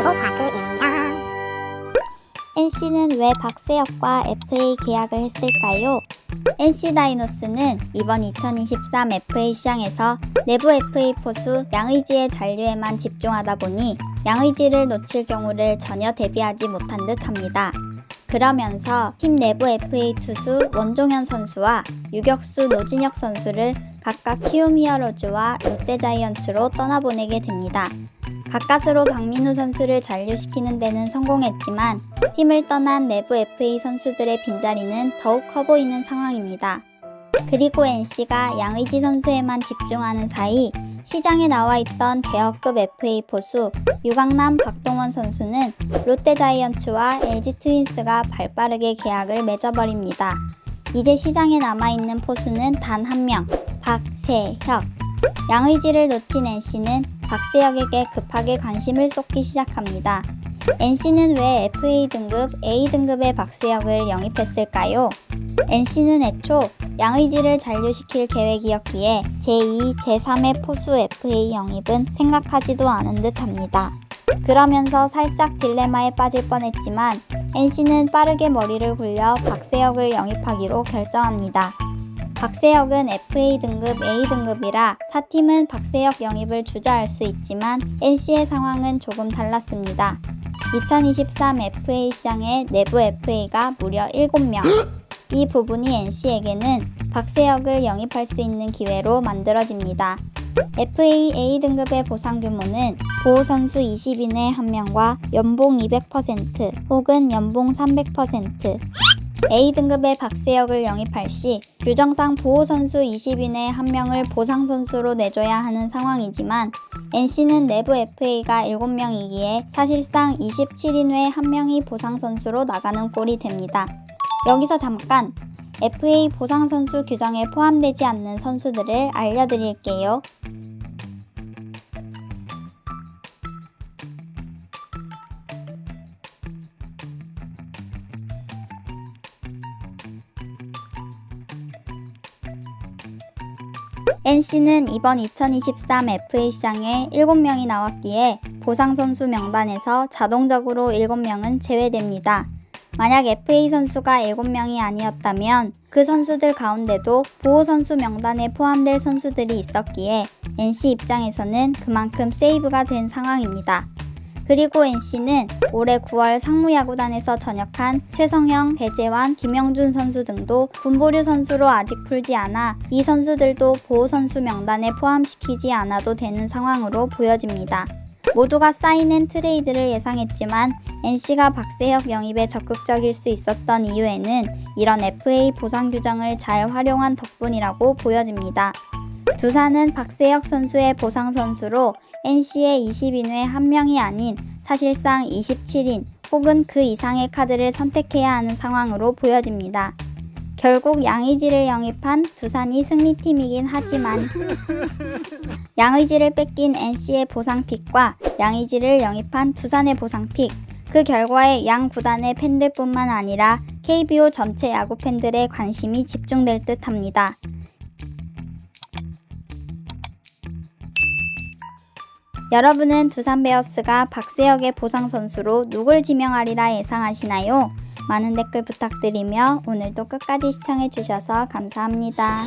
바그입니다. NC는 왜 박세혁과 FA 계약을 했을까요? NC 다이노스는 이번 2023 FA 시장에서 내부 FA 포수 양의지의 잔류에만 집중하다 보니 양의지를 놓칠 경우를 전혀 대비하지 못한 듯 합니다. 그러면서 팀 내부 FA 투수 원종현 선수와 유격수 노진혁 선수를 각각 키움 히어로즈와 롯데 자이언츠로 떠나보내게 됩니다. 가까스로 박민우 선수를 잔류시키는 데는 성공했지만 팀을 떠난 내부 FA 선수들의 빈자리는 더욱 커 보이는 상황입니다. 그리고 NC가 양의지 선수에만 집중하는 사이 시장에 나와 있던 대여급 FA 포수 유강남 박동원 선수는 롯데 자이언츠와 LG 트윈스가 발빠르게 계약을 맺어버립니다. 이제 시장에 남아있는 포수는 단 한 명, 박세혁. 양의지를 놓친 NC는 박세혁에게 급하게 관심을 쏟기 시작합니다. NC는 왜 FA 등급, A 등급의 박세혁을 영입했을까요? NC는 애초 양의지를 잔류시킬 계획이었기에 제2, 제3의 포수 FA 영입은 생각하지도 않은 듯 합니다. 그러면서 살짝 딜레마에 빠질 뻔했지만 NC는 빠르게 머리를 굴려 박세혁을 영입하기로 결정합니다. 박세혁은 FA 등급 A 등급이라 타 팀은 박세혁 영입을 주저할 수 있지만 NC의 상황은 조금 달랐습니다. 2023 FA 시장의 내부 FA가 무려 7명. 이 부분이 NC에게는 박세혁을 영입할 수 있는 기회로 만들어집니다. FA A 등급의 보상 규모는 보호 선수 20인의 한 명과 연봉 200% 혹은 연봉 300%, A 등급의 박세혁을 영입할 시 규정상 보호 선수 20인의 한 명을 보상 선수로 내줘야 하는 상황이지만 NC는 내부 FA가 7명이기에 사실상 27인 외 한 명이 보상 선수로 나가는 꼴이 됩니다. 여기서 잠깐 FA 보상 선수 규정에 포함되지 않는 선수들을 알려드릴게요. NC는 이번 2023 FA 시장에 7명이 나왔기에 보상 선수 명단에서 자동적으로 7명은 제외됩니다. 만약 FA 선수가 7명이 아니었다면 그 선수들 가운데도 보호 선수 명단에 포함될 선수들이 있었기에 NC 입장에서는 그만큼 세이브가 된 상황입니다. 그리고 NC는 올해 9월 상무야구단에서 전역한 최성형, 배재환, 김영준 선수 등도 군보류 선수로 아직 풀지 않아 이 선수들도 보호 선수 명단에 포함시키지 않아도 되는 상황으로 보여집니다. 모두가 사인앤 트레이드를 예상했지만 NC가 박세혁 영입에 적극적일 수 있었던 이유에는 이런 FA 보상 규정을 잘 활용한 덕분이라고 보여집니다. 두산은 박세혁 선수의 보상 선수로 NC의 20인 외한 명이 아닌 사실상 27인 혹은 그 이상의 카드를 선택해야 하는 상황으로 보여집니다. 결국 양의지를 영입한 두산이 승리팀이긴 하지만 양의지를 뺏긴 NC의 보상픽과 양의지를 영입한 두산의 보상픽 그 결과에 양 구단의 팬들뿐만 아니라 KBO 전체 야구 팬들의 관심이 집중될 듯 합니다. 여러분은 두산 베어스가 박세혁의 보상 선수로 누굴 지명하리라 예상하시나요? 많은 댓글 부탁드리며 오늘도 끝까지 시청해 주셔서 감사합니다.